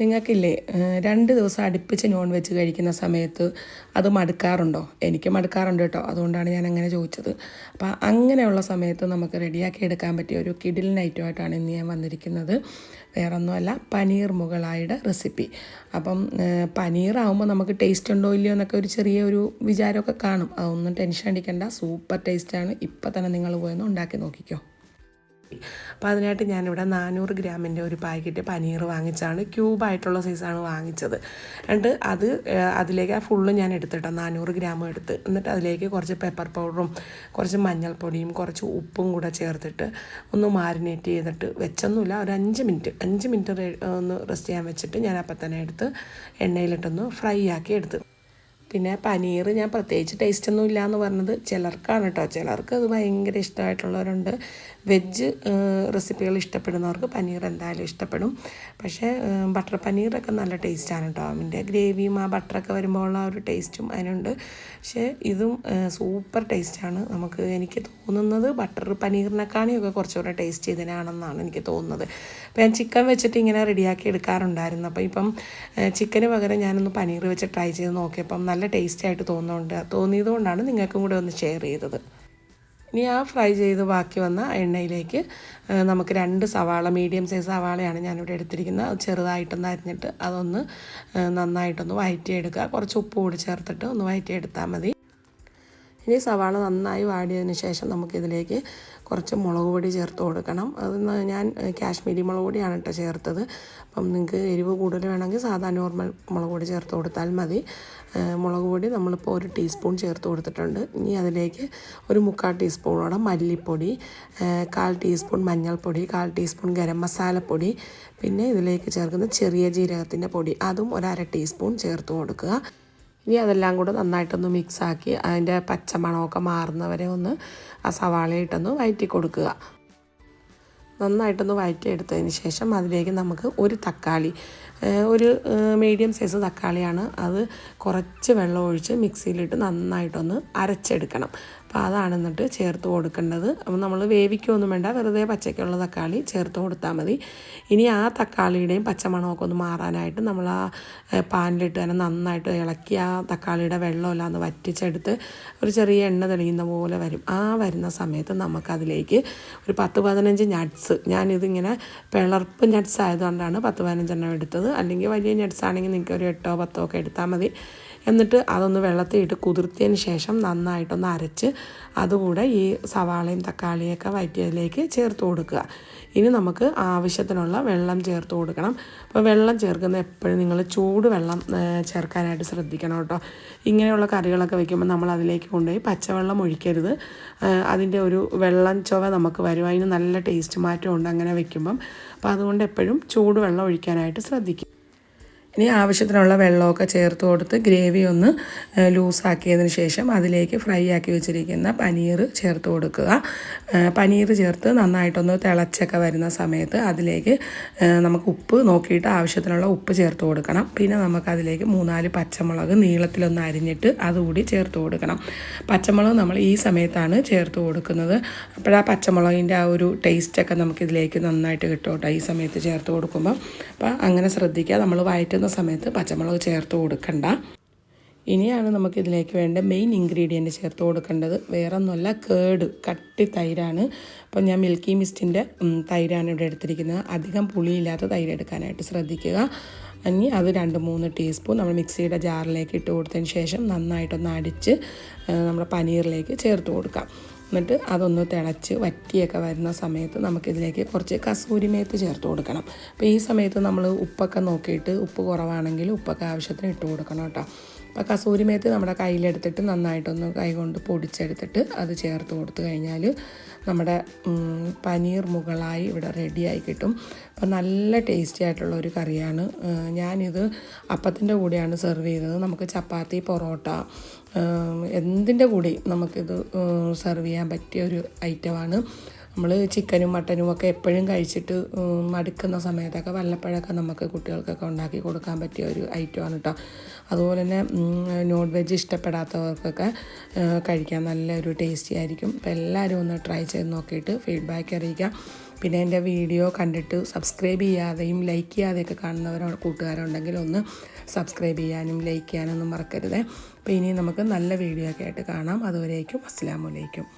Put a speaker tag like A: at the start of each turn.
A: നിങ്ങൾക്കില്ലേ രണ്ട് ദിവസം അടുപ്പിച്ച് നോൺ വെജ് കഴിക്കുന്ന സമയത്ത് അത് മടുക്കാറുണ്ടോ? എനിക്ക് മടുക്കാറുണ്ട് കേട്ടോ. അതുകൊണ്ടാണ് ഞാൻ അങ്ങനെ ചോദിച്ചത്. അപ്പോൾ അങ്ങനെയുള്ള സമയത്ത് നമുക്ക് റെഡിയാക്കി എടുക്കാൻ പറ്റിയ ഒരു കിഡിൽ നൈറ്റുമായിട്ടാണ് ഇന്ന് ഞാൻ വന്നിരിക്കുന്നത്. വേറൊന്നുമല്ല പനീർ മുകളായുടെ റെസിപ്പി. അപ്പം പനീറാവുമ്പോൾ നമുക്ക് ടേസ്റ്റ് ഉണ്ടോ ഇല്ലയോ എന്നൊക്കെ ഒരു ചെറിയ ഒരു വിചാരമൊക്കെ കാണും. അതൊന്നും ടെൻഷൻ അടിക്കേണ്ട. സൂപ്പർ ടേസ്റ്റാണ് ഇപ്പം തന്നെ നിങ്ങൾ പോയൊന്ന് ഉണ്ടാക്കി നോക്കിക്കോ. അപ്പോൾ അതിനായിട്ട് ഞാനിവിടെ നാനൂറ് ഗ്രാമിന്റെ ഒരു പാക്കറ്റ് പനീർ വാങ്ങിച്ചാണ് ക്യൂബായിട്ടുള്ള സൈസാണ് വാങ്ങിച്ചത്. എന്നിട്ട് അത് അതിലേക്ക് ആ ഫുള്ള് ഞാൻ എടുത്തിട്ടോ നാനൂറ് ഗ്രാം എടുത്ത്. എന്നിട്ട് അതിലേക്ക് കുറച്ച് പെപ്പർ പൗഡറും കുറച്ച് മഞ്ഞൾപ്പൊടിയും കുറച്ച് ഉപ്പും കൂടെ ചേർത്തിട്ട് ഒന്ന് മാരിനേറ്റ് ചെയ്തിട്ട് വെച്ചൊന്നുമില്ല. ഒരു അഞ്ച് മിനിറ്റ് അഞ്ച് മിനിറ്റ് ഒന്ന് റെസ്റ്റ് ചെയ്യാൻ വെച്ചിട്ട് ഞാൻ അപ്പം തന്നെ എടുത്ത് എണ്ണയിലിട്ടൊന്ന് ഫ്രൈ ആക്കി എടുത്ത് പിന്നെ പനീർ ഞാൻ പ്രത്യേകിച്ച് ടേസ്റ്റ് ഒന്നും ഇല്ല എന്ന് പറഞ്ഞത് ചിലർക്കാണ് കേട്ടോ. ചിലർക്ക് അത് ഭയങ്കര ഇഷ്ടമായിട്ടുള്ളവരുണ്ട്. വെജ് റെസിപ്പികൾ ഇഷ്ടപ്പെടുന്നവർക്ക് പനീർ എന്തായാലും ഇഷ്ടപ്പെടും. പക്ഷേ ബട്ടർ പനീറൊക്കെ നല്ല ടേസ്റ്റാണ് കേട്ടോ. അതിന്റെ ഗ്രേവിയും ആ ബട്ടറൊക്കെ വരുമ്പോൾ ആ ഒരു ടേസ്റ്റും അതിനുണ്ട്. പക്ഷേ ഇതും സൂപ്പർ ടേസ്റ്റാണ് നമുക്ക് എനിക്ക് തോന്നുന്നത്. ബട്ടർ പനീറിനെക്കാണിയൊക്കെ കുറച്ചുകൂടെ ടേസ്റ്റ് ഇതിനാണെന്നാണ് എനിക്ക് തോന്നുന്നത്. അപ്പോൾ ഞാൻ ചിക്കൻ വെച്ചിട്ട് ഇങ്ങനെ റെഡിയാക്കി എടുക്കാറുണ്ടായിരുന്നു. അപ്പോൾ ഇപ്പം ചിക്കന് പകരം ഞാനൊന്ന് പനീർ വെച്ച് ട്രൈ ചെയ്ത് നോക്കിയപ്പം നല്ല ടേസ്റ്റ് ആയിട്ട് തോന്നുന്നുണ്ട്. തോന്നിയത് കൊണ്ടാണ് നിങ്ങൾക്കും കൂടെ ഒന്ന് ഷെയർ ചെയ്തത്. ഇനി ആ ഫ്രൈ ചെയ്ത് ബാക്കി വന്ന എണ്ണയിലേക്ക് നമുക്ക് രണ്ട് സവാള മീഡിയം സൈസ് സവാളയാണ് ഞാനിവിടെ എടുത്തിരിക്കുന്നത്. അത് ചെറുതായിട്ടൊന്ന് അരിഞ്ഞിട്ട് അതൊന്ന് നന്നായിട്ടൊന്ന് വഴറ്റിയെടുക്കുക കുറച്ച് ഉപ്പ് കൂടി ചേർത്തിട്ട് ഒന്ന് വഴറ്റിയെടുത്താൽ മതി. ഇനി സവാള നന്നായി വാടിയതിന് ശേഷം നമുക്കിതിലേക്ക് കുറച്ച് മുളക് പൊടി ചേർത്ത് കൊടുക്കണം. അത് ഞാൻ കാശ്മീരി മുളക് പൊടിയാണ് കേട്ടോ ചേർത്തത്. അപ്പം നിങ്ങൾക്ക് എരിവ് കൂടുതൽ വേണമെങ്കിൽ സാധാ നോർമൽ മുളക് പൊടി ചേർത്ത് കൊടുത്താൽ മതി. മുളക് പൊടി നമ്മളിപ്പോൾ ഒരു ടീസ്പൂൺ ചേർത്ത് കൊടുത്തിട്ടുണ്ട്. ഇനി അതിലേക്ക് ഒരു മുക്കാൽ ടീസ്പൂണോടെ മല്ലിപ്പൊടി കാൽ ടീസ്പൂൺ മഞ്ഞൾപ്പൊടി കാൽ ടീസ്പൂൺ ഗരം മസാലപ്പൊടി പിന്നെ ഇതിലേക്ക് ചേർക്കുന്ന ചെറിയ ജീരകത്തിന്റെ പൊടി. അതും ഒരു അര ടീസ്പൂൺ ചേർത്ത് കൊടുക്കുക. ഇനി അതെല്ലാം കൂടെ നന്നായിട്ടൊന്ന് മിക്സാക്കി അതിന്റെ പച്ചമണമൊക്കെ മാറുന്നവരെ ഒന്ന് ആ സവാളയിട്ടൊന്ന് വയറ്റി കൊടുക്കുക. നന്നായിട്ടൊന്ന് വഴറ്റിയെടുത്തതിന് ശേഷം അതിലേക്ക് നമുക്ക് ഒരു തക്കാളി ഒരു മീഡിയം സൈസ് തക്കാളിയാണ് അത് കുറച്ച് വെള്ളം ഒഴിച്ച് മിക്സിയിലിട്ട് നന്നായിട്ടൊന്ന് അരച്ചെടുക്കണം. അപ്പോൾ അതാണ് എന്നിട്ട് ചേർത്ത് കൊടുക്കേണ്ടത്. അപ്പോൾ നമ്മൾ വേവിക്കുകയൊന്നും വേണ്ട വെറുതെ പച്ചയ്ക്കുള്ള തക്കാളി ചേർത്ത് കൊടുത്താൽ മതി. ഇനി ആ തക്കാളിയുടെയും പച്ചമണമൊക്കെ ഒന്ന് മാറാനായിട്ട് നമ്മൾ ആ പാനിലിട്ട് തന്നെ നന്നായിട്ട് ഇളക്കി ആ തക്കാളിയുടെ വെള്ളമെല്ലാം ഒന്ന് വറ്റിച്ചെടുത്ത് ഒരു ചെറിയ എണ്ണ തെളിയുന്ന പോലെ വരും. ആ വരുന്ന സമയത്ത് നമുക്കതിലേക്ക് ഒരു പത്ത് പതിനഞ്ച് നട്ട്സ് ഞാനിതിങ്ങനെ പിളർപ്പ് നട്ട്സ് ആയതുകൊണ്ടാണ് പത്ത് പതിനഞ്ചെണ്ണം എടുത്തത്. അല്ലെങ്കിൽ വലിയ നട്ട്സ് ആണെങ്കിൽ നിങ്ങൾക്ക് ഒരു എട്ടോ പത്തോ ഒക്കെ എടുത്താൽ മതി. എന്നിട്ട് അതൊന്ന് വെള്ളത്തിൽ ഇട്ട് കുതിർത്തിയതിന് ശേഷം നന്നായിട്ടൊന്ന് അരച്ച് അതുകൂടെ ഈ സവാളയും തക്കാളിയൊക്കെ വയറ്റിയതിലേക്ക് ചേർത്ത് കൊടുക്കുക. ഇനി നമുക്ക് ആവശ്യത്തിനുള്ള വെള്ളം ചേർത്ത് കൊടുക്കണം. അപ്പോൾ വെള്ളം ചേർക്കുന്ന എപ്പോഴും നിങ്ങൾ ചൂട് വെള്ളം ചേർക്കാനായിട്ട് ശ്രദ്ധിക്കണം കേട്ടോ. ഇങ്ങനെയുള്ള കറികളൊക്കെ വെക്കുമ്പോൾ നമ്മൾ അതിലേക്ക് കൊണ്ടുപോയി പച്ചവെള്ളം ഒഴിക്കരുത്. അതിന്റെ ഒരു വെള്ളം ചുവ നമുക്ക് വരും. അതിന് നല്ല ടേസ്റ്റ് മാറ്റമുണ്ട് അങ്ങനെ വെക്കുമ്പം. അപ്പോൾ അതുകൊണ്ട് എപ്പോഴും ചൂടുവെള്ളം ഒഴിക്കാനായിട്ട് ശ്രദ്ധിക്കും. ഇനി ആവശ്യത്തിനുള്ള വെള്ളമൊക്കെ ചേർത്ത് കൊടുത്ത് ഗ്രേവി ഒന്ന് ലൂസാക്കിയതിന് ശേഷം അതിലേക്ക് ഫ്രൈ ആക്കി വെച്ചിരിക്കുന്ന പനീർ ചേർത്ത് കൊടുക്കുക. പനീർ ചേർത്ത് നന്നായിട്ടൊന്ന് തിളച്ചൊക്കെ വരുന്ന സമയത്ത് അതിലേക്ക് നമുക്ക് ഉപ്പ് നോക്കിയിട്ട് ആവശ്യത്തിനുള്ള ഉപ്പ് ചേർത്ത് കൊടുക്കണം. പിന്നെ നമുക്കതിലേക്ക് മൂന്നാൽ പച്ചമുളക് നീളത്തിലൊന്ന് അരിഞ്ഞിട്ട് അതുകൂടി ചേർത്ത് കൊടുക്കണം. പച്ചമുളക് നമ്മൾ ഈ സമയത്താണ് ചേർത്ത് കൊടുക്കുന്നത്. അപ്പോഴാ പച്ചമുളകിന്റെ ആ ഒരു ടേസ്റ്റൊക്കെ നമുക്കിതിലേക്ക് നന്നായിട്ട് കിട്ടും കേട്ടോ ഈ സമയത്ത് ചേർത്ത് കൊടുക്കുമ്പോൾ അപ്പോൾ അങ്ങനെ ശ്രദ്ധിക്കുക. നമ്മൾ വഴറ്റുന്ന സമയത്ത് പച്ചമുളക് ചേർത്ത് കൊടുക്കണ്ട. ഇനിയാണ് നമുക്ക് ഇതിലേക്ക് വേണ്ട മെയിൻ ഇൻഗ്രീഡിയന്റ് ചേർത്ത് കൊടുക്കേണ്ടത്. വേറെ ഒന്നുമല്ല കേട് കട്ടി തൈരാണ്. അപ്പോൾ ഞാൻ മിൽക്കി മിസ്റ്റിന്റെ തൈരാണ് ഇവിടെ എടുത്തിരിക്കുന്നത്. അധികം പുളിയില്ലാത്ത തൈര് എടുക്കാനായിട്ട് ശ്രദ്ധിക്കുക. ഇനി അത് രണ്ട് മൂന്ന് ടീസ്പൂൺ നമ്മൾ മിക്സിയുടെ ജാറിലേക്ക് ഇട്ട് കൊടുത്തതിന് ശേഷം നന്നായിട്ടൊന്ന് അടിച്ച് നമ്മുടെ പനീറിലേക്ക് ചേർത്ത് കൊടുക്കാം. എന്നിട്ട് അതൊന്ന് തിളച്ച് വറ്റിയൊക്കെ വരുന്ന സമയത്ത് നമുക്കിതിലേക്ക് കുറച്ച് കസൂരി മേത്ത് ചേർത്ത് കൊടുക്കണം. അപ്പോൾ ഈ സമയത്ത് നമ്മൾ ഉപ്പൊക്കെ നോക്കിയിട്ട് ഉപ്പ് കുറവാണെങ്കിൽ ഉപ്പൊക്കെ ആവശ്യത്തിന് ഇട്ട് കൊടുക്കണം കേട്ടോ. അപ്പോൾ കസൂരി മേത്ത് നമ്മുടെ കയ്യിലെടുത്തിട്ട് നന്നായിട്ടൊന്ന് കൈകൊണ്ട് പൊടിച്ചെടുത്തിട്ട് അത് ചേർത്ത് കൊടുത്തു കഴിഞ്ഞാൽ നമ്മുടെ പനീർ മുകളായി ഇവിടെ റെഡിയായി കിട്ടും. അപ്പോൾ നല്ല ടേസ്റ്റി ആയിട്ടുള്ള ഒരു കറിയാണ്. ഞാനിത് അപ്പത്തിന്റെ കൂടെയാണ് സെർവ് ചെയ്തത്. നമുക്ക് ചപ്പാത്തി പൊറോട്ട എന്തിന്റെ കൂടെയും നമുക്കിത് സെർവ് ചെയ്യാൻ പറ്റിയ ഒരു ഐറ്റമാണ്. നമ്മൾ ചിക്കനും മട്ടനും ഒക്കെ എപ്പോഴും കഴിച്ചിട്ട് മടുക്കുന്ന സമയത്തൊക്കെ വല്ലപ്പോഴൊക്കെ നമുക്ക് കുട്ടികൾക്കൊക്കെ ഉണ്ടാക്കി കൊടുക്കാൻ പറ്റിയ ഒരു ഐറ്റമാണ് കേട്ടോ അതുപോലെ തന്നെ നോൺ വെജ് ഇഷ്ടപ്പെടാത്തവർക്കൊക്കെ കഴിക്കാൻ നല്ലൊരു ടേസ്റ്റി ആയിരിക്കും. അപ്പോൾ എല്ലാവരും ഒന്ന് ട്രൈ ചെയ്ത് നോക്കിയിട്ട് ഫീഡ്ബാക്ക് അറിയിക്കുക പിന്നെ എന്റെ വീഡിയോ കണ്ടിട്ട് സബ്സ്ക്രൈബ് ചെയ്യാതെയും ലൈക്ക് ചെയ്യാതെയൊക്കെ കാണുന്നവരോ കൂട്ടുകാരുണ്ടെങ്കിൽ ഒന്ന് സബ്സ്ക്രൈബ് ചെയ്യാനും ലൈക്ക് ചെയ്യാനൊന്നും മറക്കരുത്. അപ്പോൾ ഇനി നമുക്ക് നല്ല വീഡിയോ ഒക്കെ ആയിട്ട് കാണാം. അതുവരേക്കും അസ്സാം വലൈക്കും